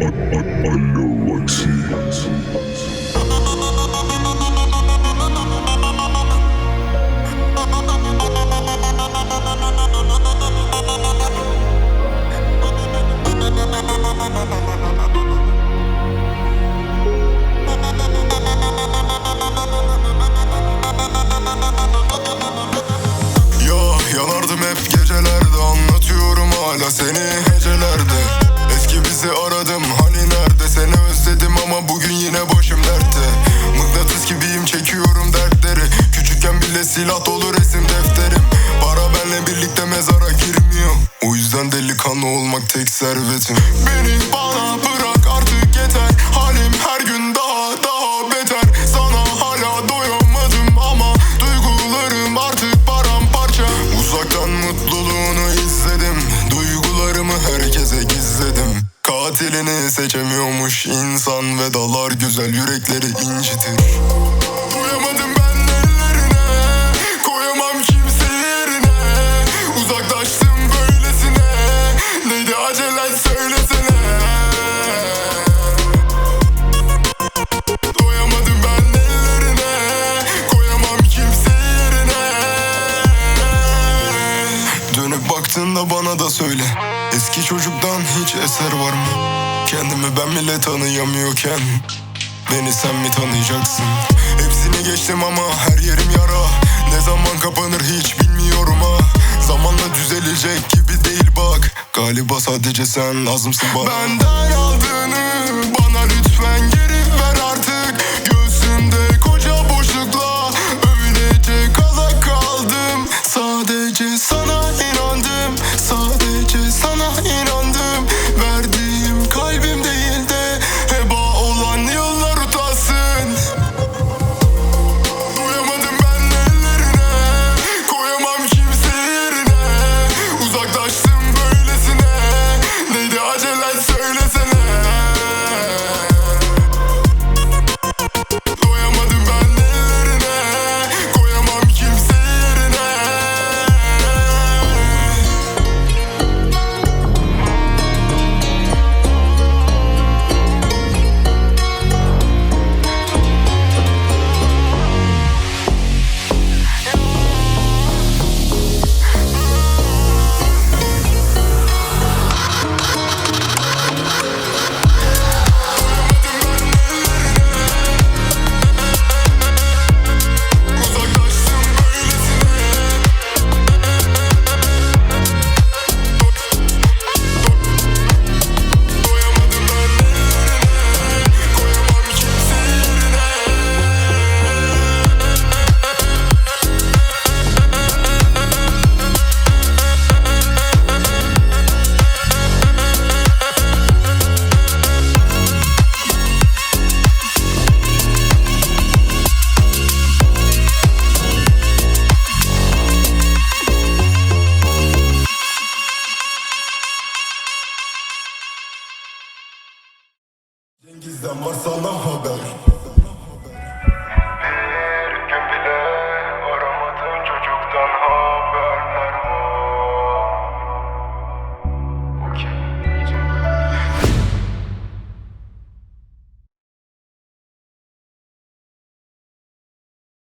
I, I, I know I see. Bile silah dolu resim defterim. Para benle birlikte mezara girmiyor. O yüzden delikanlı olmak tek servetim. Beni bana bırak artık yeter. Halim her gün daha daha beter. Sana hala doyamadım ama Duygularım artık paramparça. Uzaktan mutluluğunu izledim. Duygularımı herkese gizledim. Katilini seçemiyormuş insan. Ve dalar güzel yürekleri incitir baktığında bana da söyle. Eski çocuktan hiç eser var mı? Kendimi ben bile tanıyamıyorken Beni sen mi tanıyacaksın? Hepsini geçtim ama her yerim yara. Ne zaman kapanır hiç bilmiyorum ha. Zamanla düzelecek gibi değil bak. Galiba sadece sen lazımsın bana. Benden aldığını bana lütfen geri ver artık Sadece sana inandım Cengiz'den var sana haber